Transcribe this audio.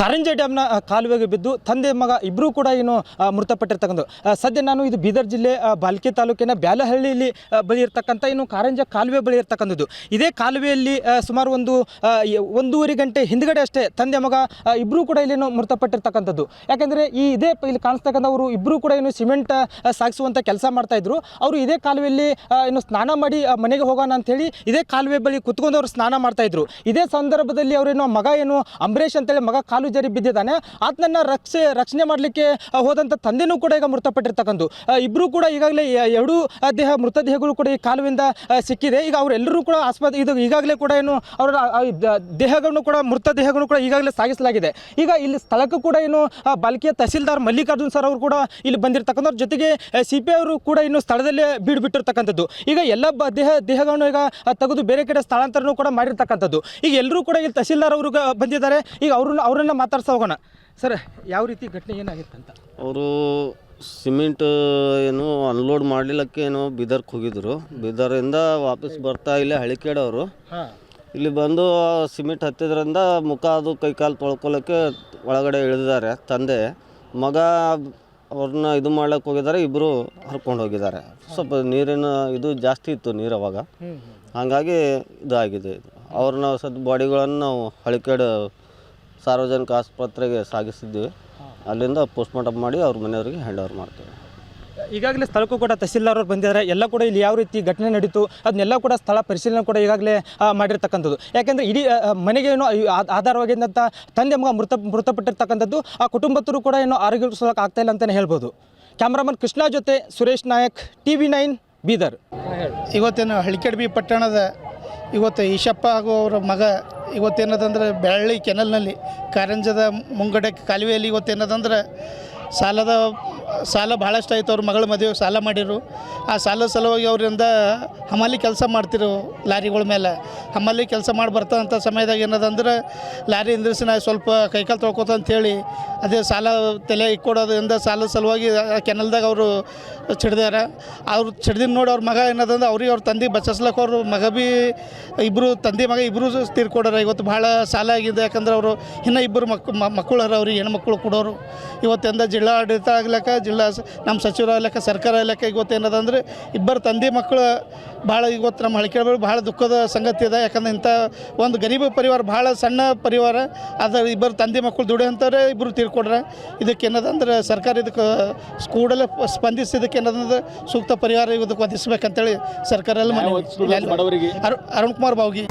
ಕಾರಂಜಿ ಡ್ಯಾಮ್ನ ಕಾಲುವೆಗೆ ಬಿದ್ದು ತಂದೆ ಮಗ ಇಬ್ಬರೂ ಕೂಡ ಏನು ಮೃತಪಟ್ಟಿರ್ತಕ್ಕಂಥ ಸದ್ಯ ನಾನು ಇದು ಬೀದರ್ ಜಿಲ್ಲೆ ಬಾಲ್ಕಿ ತಾಲೂಕಿನ ಬ್ಯಾಲಹಳ್ಳಿಯಲ್ಲಿ ಬಳಿ ಇರ್ತಕ್ಕಂಥ ಏನು ಕಾರಂಜ ಕಾಲುವೆ ಬಳಿ ಇರ್ತಕ್ಕಂಥದ್ದು. ಇದೇ ಕಾಲುವೆಯಲ್ಲಿ ಸುಮಾರು ಒಂದು ಒಂದೂವರೆ ಗಂಟೆ ಹಿಂದ್ಗಡೆ ಅಷ್ಟೇ ತಂದೆ ಮಗ ಇಬ್ಬರೂ ಕೂಡ ಇಲ್ಲೇನು ಮೃತಪಟ್ಟಿರ್ತಕ್ಕಂಥದ್ದು. ಯಾಕೆಂದರೆ ಈ ಇದೇ ಇಲ್ಲಿ ಕಾಣಿಸ್ತಕ್ಕಂಥವರು ಇಬ್ಬರೂ ಕೂಡ ಏನು ಸಿಮೆಂಟ್ ಸಾಗಿಸುವಂಥ ಕೆಲಸ ಮಾಡ್ತಾಯಿದ್ರು ಅವರು ಇದೇ ಕಾಲುವೆಯಲ್ಲಿ ಏನು ಸ್ನಾನ ಮಾಡಿ ಮನೆಗೆ ಹೋಗೋಣ ಅಂಥೇಳಿ ಇದೇ ಕಾಲುವೆ ಬಳಿ ಕುತ್ಕೊಂಡು ಅವರು ಸ್ನಾನ ಮಾಡ್ತಾಯಿದ್ರು ಇದೇ ಸಂದರ್ಭದಲ್ಲಿ ಅವರೇನೋ ಮಗ ಏನು ಅಂಬರೀಷ್ ಅಂತೇಳಿ ಮಗ ಕಾಲು ಜರಿ ಬಿದ್ದಿದ್ದಾನೆ. ಆತನನ್ನ ರಕ್ಷೆ, ರಕ್ಷಣೆ ಮಾಡಲಿಕ್ಕೆ ಹೋದಂಥ ತಂದೆನೂ ಕೂಡ ಈಗ ಮೃತಪಟ್ಟಿರ್ತಕ್ಕಂಥ ಇಬ್ಬರು ಕೂಡ ಈಗಾಗಲೇ ಎರಡೂ ದೇಹ ಮೃತದೇಹಗಳು ಕೂಡ ಈ ಕಾಲುವಿಂದ ಸಿಕ್ಕಿದೆ. ಈಗ ಅವರೆಲ್ಲರೂ ಕೂಡ ಆಸ್ಪತ್ರೆ ಇದು ಈಗಾಗಲೇ ಕೂಡ ಏನು, ಅವರ ದೇಹಗಳನ್ನು ಕೂಡ ಮೃತದೇಹಗಳನ್ನು ಕೂಡ ಈಗಾಗಲೇ ಸಾಗಿಸಲಾಗಿದೆ. ಈಗ ಇಲ್ಲಿ ಸ್ಥಳಕ್ಕೂ ಕೂಡ ಏನು ಬಾಲಕಿಯ ತಹಸೀಲ್ದಾರ್ ಮಲ್ಲಿಕಾರ್ಜುನ್ ಸರ್ ಅವರು ಕೂಡ ಇಲ್ಲಿ ಬಂದಿರತಕ್ಕಂಥವ್ರ. ಜೊತೆಗೆ ಸಿ ಪಿ ಅವರು ಕೂಡ ಇನ್ನು ಸ್ಥಳದಲ್ಲೇ ಬೀಡು ಬಿಟ್ಟಿರ್ತಕ್ಕಂಥದ್ದು ಈಗ ಎಲ್ಲ ದೇಹ, ದೇಹಗಳನ್ನು ಈಗ ತೆಗೆದು ಬೇರೆ ಕಡೆ ಸ್ಥಳಾಂತರನೂ ಕೂಡ ಮಾಡಿರ್ತಕ್ಕಂಥದ್ದು. ಈಗ ಎಲ್ಲರೂ ಕೂಡ ಇಲ್ಲಿ ತಹಸೀಲ್ದಾರ್ ಅವರು ಬಂದಿದ್ದಾರೆ. ಈಗ ಅವ್ರನ್ನ, ಅವರನ್ನ ಮಾತಾಡ್ಸ ಹೋಗೋಣ. ಸರ್ ಯಾವ ರೀತಿ ಘಟನೆ ಏನಾಗಿತ್ತು ಅಂತ ಅವರು ಸಿಮೆಂಟ್ ಏನು ಅನ್ಲೋಡ್ ಮಾಡಲಿಕ್ಕೆ ಏನು ಬೀದರ್ಗೆ ಹೋಗಿದ್ರು. ಬೀದರಿಂದ ವಾಪಸ್ ಬರ್ತಾ ಇಲ್ಲೇ ಹಳಿಕೇಡವರು. ಇಲ್ಲಿ ಬಂದು ಸಿಮೆಂಟ್ ಹತ್ತಿದ್ರಿಂದ ಮುಖ ಅದು ಕೈಕಾಲು ತೊಳ್ಕೊಳಕ್ಕೆ ಒಳಗಡೆ ಇಳಿದಿದ್ದಾರೆ ತಂದೆ. ಮಗ ಅವ್ರನ್ನ ಇದು ಮಾಡ್ಲಿಕ್ಕೆ ಹೋಗಿದ್ದಾರೆ ಇಬ್ಬರು ಹರ್ಕೊಂಡು ಹೋಗಿದ್ದಾರೆ. ಸ್ವಲ್ಪ ನೀರಿನ ಇದು ಜಾಸ್ತಿ ಇತ್ತು ನೀರು ಅವಾಗ. ಹಾಗಾಗಿ ಇದಾಗಿದೆ. ಅವ್ರನ್ನ ಸದ್ ಬಾಡಿಗಳನ್ನು ನಾವು ಹಳಿಕೇಡು ಸಾರ್ವಜನಿಕ ಆಸ್ಪತ್ರೆಗೆ ಸಾಗಿಸಿದ್ದೀವಿ. ಅಲ್ಲಿಂದ ಪೋಸ್ಟ್ಮಾರ್ಟಮ್ ಮಾಡಿ ಅವ್ರ ಮನೆಯವರಿಗೆ ಹ್ಯಾಂಡ್ ಓವರ್ ಮಾಡ್ತೇವೆ. ಈಗಾಗಲೇ ಸ್ಥಳಕ್ಕೂ ಕೂಡ ತಹಸೀಲ್ದಾರ್ ಅವರು ಬಂದಿದ್ದಾರೆ. ಎಲ್ಲ ಕೂಡ ಇಲ್ಲಿ ಯಾವ ರೀತಿ ಘಟನೆ ನಡೀತು ಅದನ್ನೆಲ್ಲ ಕೂಡ ಸ್ಥಳ ಪರಿಶೀಲನೆ ಕೂಡ ಈಗಾಗಲೇ ಮಾಡಿರ್ತಕ್ಕಂಥದ್ದು. ಯಾಕೆಂದರೆ ಇಡೀ ಮನೆಗೆ ಏನು ಆಧಾರವಾಗಿದ್ದಂಥ ತಂದೆ ಮಗ ಮೃತ ಮೃತಪಟ್ಟಿರ್ತಕ್ಕಂಥದ್ದು ಆ ಕುಟುಂಬದರು ಕೂಡ ಏನು ಆರೋಗ್ಯಗೊಳಿಸೋಕೆ ಆಗ್ತಾ ಇಲ್ಲ ಅಂತಲೇ ಹೇಳ್ಬೋದು. ಕ್ಯಾಮ್ರಾಮನ್ ಕೃಷ್ಣ ಜೊತೆ Suresh Nayak T V nine ಬೀದರ್. ಇವತ್ತೇನು ಹಳಿಕೆಡ್ಬಿ ಪಟ್ಟಣದ ಇವತ್ತು ಈಶಪ್ಪ ಹಾಗೂ ಅವರ ಮಗ ಇವತ್ತೇನದಂದ್ರೆ ಬೆಳ್ಳಿ ಕೆನಲ್ನಲ್ಲಿ ಕಾರಂಜದ ಮುಂಗಡೆ ಕಾಲುವೆಯಲ್ಲಿ ಇವತ್ತೇನದಂದ್ರೆ ಸಾಲದ ಸಾಲ ಭಾಳಷ್ಟು ಆಯ್ತು, ಅವ್ರ ಮಗಳ ಮದುವೆ ಸಾಲ ಮಾಡಿರು. ಆ ಸಾಲ ಸಲುವಾಗಿ ಅವರಿಂದ ಹಮಾಲಿ ಕೆಲಸ ಮಾಡ್ತಿರು ಲಾರಿಗಳ ಮೇಲೆ. ಹಮಾಲಿ ಕೆಲಸ ಮಾಡಿ ಬರ್ತಂಥ ಸಮಯದಾಗ ಏನದಂದ್ರೆ ಲಾರಿ ಇಂದ್ರಿಸಿ ನಾ ಸ್ವಲ್ಪ ಕೈಕಾಲು ತೊಳ್ಕೊತ ಅಂತೇಳಿ, ಅದೇ ಸಾಲ ತಲೆ ಇಕ್ಕೊಡೋದ್ರಿಂದ ಸಾಲದ ಸಲುವಾಗಿ ಕೆನಲ್ದಾಗ ಅವರು ಚಿಡ್ದಾರ ಅವ್ರು ಚಿಡ್ದಿನ ನೋಡಿ ಅವ್ರ ಮಗ ಏನದಂದ್ರೆ ಅವ್ರಿಗೆ ಅವ್ರ ತಂದೆ ಬಚ್ಚಿಸ್ಲಕ್ಕೆ ಅವರು ಮಗ ಬಿ ಇಬ್ಬರು ತಂದೆ ಮಗ ಇಬ್ಬರು ತೀರ್ಕೊಡಾರ ಇವತ್ತು ಭಾಳ ಸಾಲ ಆಗಿದೆ, ಯಾಕಂದ್ರೆ ಅವರು ಇನ್ನೂ ಇಬ್ಬರು ಮಕ್ ಮಕ್ಕಳು ಅವ್ರಿಗೆ ಹೆಣ್ಮಕ್ಳು ಕೊಡೋರು. ಇವತ್ತಿಂದ ಜಿಲ್ಲಾಡಳಿತ ಆಗ್ಲಕ್ಕ ಜಿಲ್ಲಾ ನಮ್ಮ ಸಚಿವರ ಲೆಕ್ಕ ಸರ್ಕಾರ ಲೆಕ್ಕ ಇವತ್ತು ಏನದಂದ್ರೆ ಇಬ್ಬರು ತಂದೆ ಮಕ್ಕಳು ಭಾಳ ಇವತ್ತು ನಮ್ಮ ಹಳಿಕೆಗಳು ಭಾಳ ದುಃಖದ ಸಂಗತಿ ಇದೆ ಯಾಕಂದ್ರೆ ಇಂಥ ಒಂದು ಗರೀಬ ಪರಿವಾರ ಭಾಳ ಸಣ್ಣ ಪರಿವಾರ ಅದ್ರ ಇಬ್ಬರು ತಂದೆ ಮಕ್ಕಳು ಅಂತಾರೆ ಇಬ್ಬರು ತೀರ್ಕೊಡ್ರೆ. ಇದಕ್ಕೆ ಏನದಂದ್ರೆ ಸರ್ಕಾರ ಇದಕ್ಕೆ ಕೂಡಲೇ ಸ್ಪಂದಿಸಿ ಇದಕ್ಕೆ ಏನದಂದ್ರೆ ಸೂಕ್ತ ಪರಿಹಾರ ಇದಕ್ಕೆ ಒದಗಿಸ್ಬೇಕಂತೇಳಿ ಸರ್ಕಾರ ಮನವಿ ಅರುಣ್ ಕುಮಾರ್ ಬಾವ್ಗಿ.